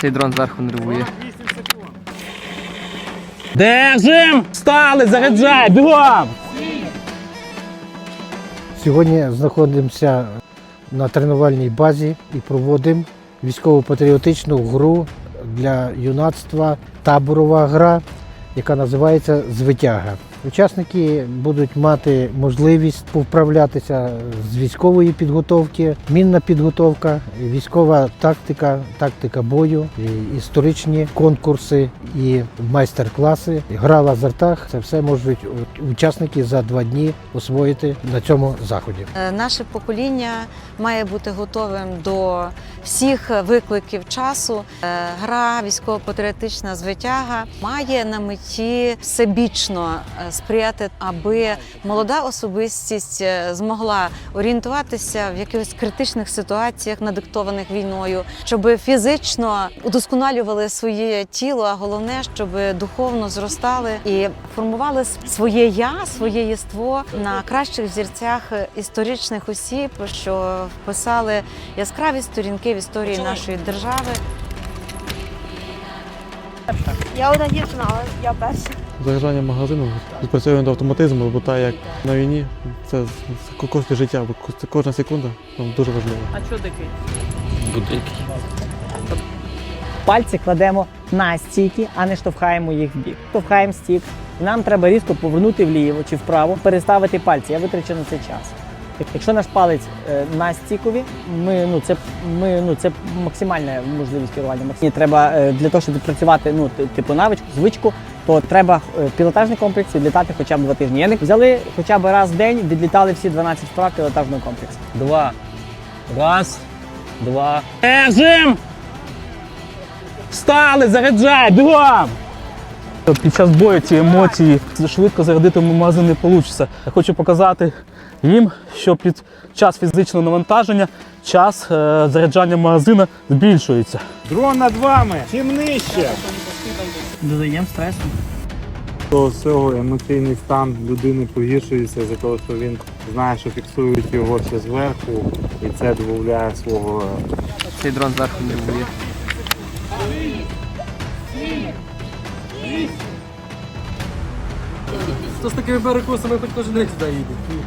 Цей дрон зверху нервує. Держим! Встали, заряджай, бігом! Сьогодні знаходимося на тренувальній базі і проводимо військово-патріотичну гру для юнацтва таборова гра, яка називається Звитяга. Учасники будуть мати можливість повправлятися з військової підготовки, мінна підготовка, військова тактика, тактика бою, історичні конкурси і майстер-класи. Гра в азартах це все можуть учасники за два дні освоїти на цьому заході. Е, Наше покоління має бути готовим до всіх викликів часу. Е, Гра військово-патріотична звитяга має на меті всебічно е, сприяти, аби молода особистість е, змогла орієнтуватися в якихось критичних ситуаціях, надиктованих війною, щоб фізично удосконалювали своє тіло, а головне, щоб духовно зростали і формували своє я, своє єство на кращих зірцях історичних осіб, що вписали яскраві сторінки в історії нашої держави. Я одна дівчина, але я перша. Заряджання магазину відпрацьовуємо до автоматизму, бо так як на війні це, це коштує життя, бо це кожна секунда нам дуже важлива. Пальці кладемо на стійки, а не штовхаємо їх в бік. Штовхаємо стік. Нам треба різко повернути вліво чи вправо, переставити пальці. Я витрачу на це час. Якщо наш палець е, на стікові, ми ну це ми ну це максимальна можливість керування. Максимально треба е, для того, щоб відпрацювати ну типу навичку, звичку, то треба е, пілотажний комплекс відлітати хоча б два тижні. Я не взяли хоча б раз в день, відлітали всі 12 вправ пілотажного комплексу. Два. Раз, два. Держим! Встали, заряджай, бігом! Під час бою ці емоції швидко зарядити магазин не вийде. Я хочу показати їм, що під час фізичного навантаження час е, заряджання магазина збільшується. Дрон над вами! Чим нижче? Додаємо стресу. До всього емоційний стан людини погіршується за того, що він знає, що фіксують його ще зверху, і це додає свого Цей дрон зверху нервує. Хто з такими перекусами хоч кожен день сюди їде?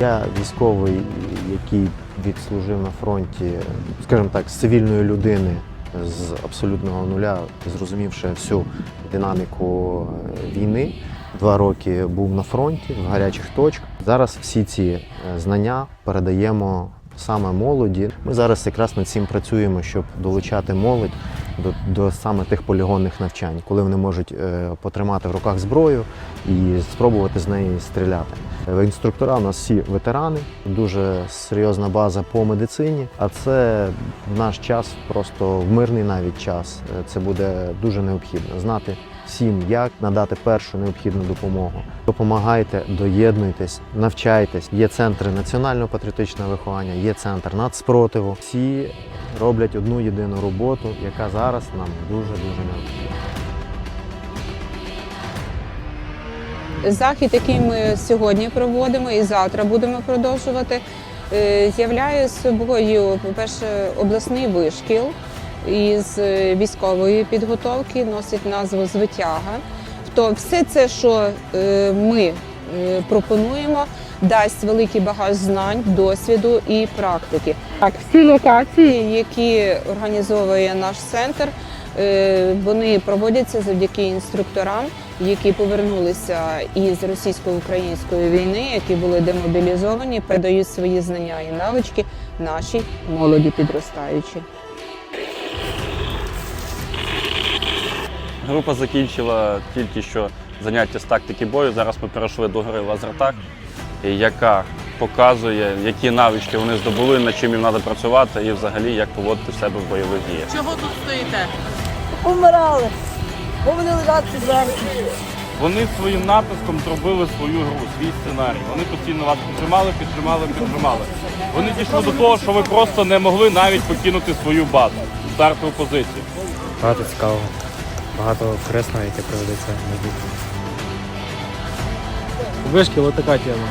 Я військовий, який відслужив на фронті, скажімо так, з цивільної людини з абсолютного нуля, зрозумівши всю динаміку е, війни. Два роки був на фронті в гарячих точках. Зараз всі ці е, знання передаємо саме молоді. Ми зараз якраз над цим працюємо, щоб долучати молодь до, до саме тих полігонних навчань, коли вони можуть е, потримати в руках зброю і спробувати з неї стріляти. В Інструктора у нас всі ветерани, дуже серйозна база по медицині. А це в наш час, просто в мирний навіть час. е, Це буде дуже необхідно знати всім, як надати першу необхідну допомогу. Допомагайте, доєднуйтесь, навчайтесь. Є центри національного патріотичного виховання, є центр нацспротиву. Всі роблять одну єдину роботу, яка зараз нам дуже дуже необхідна. Захід, який ми сьогодні проводимо і завтра будемо продовжувати, е, являє собою, по-перше, обласний вишкіл із е, військової підготовки, носить назву Звитяга. То все це, що е, ми е, пропонуємо, дасть великий багаж знань, досвіду і практики. Так, всі локації, які організовує наш центр, вони проводяться завдяки інструкторам, які повернулися із російсько-української війни, які були демобілізовані, передають свої знання і навички нашій молоді підростаючій. Група закінчила тільки що заняття з тактики бою. Зараз ми перейшли до гри лазертак, яка показує, які навички вони здобули, над чим їм треба працювати і взагалі як поводити себе в бойових діях. Чого тут стоїте? Умирали, бо вони лежать зверху. Вони своїм натиском зробили свою гру, свій сценарій. Вони постійно вас підтримали, підтримали, підтримали. Вони дійшли до того, що ви просто не могли навіть покинути свою базу, стартову позицію. Багато цікавого, багато корисного, яке проведеться на майбутньому. Вишкіл, отака тема.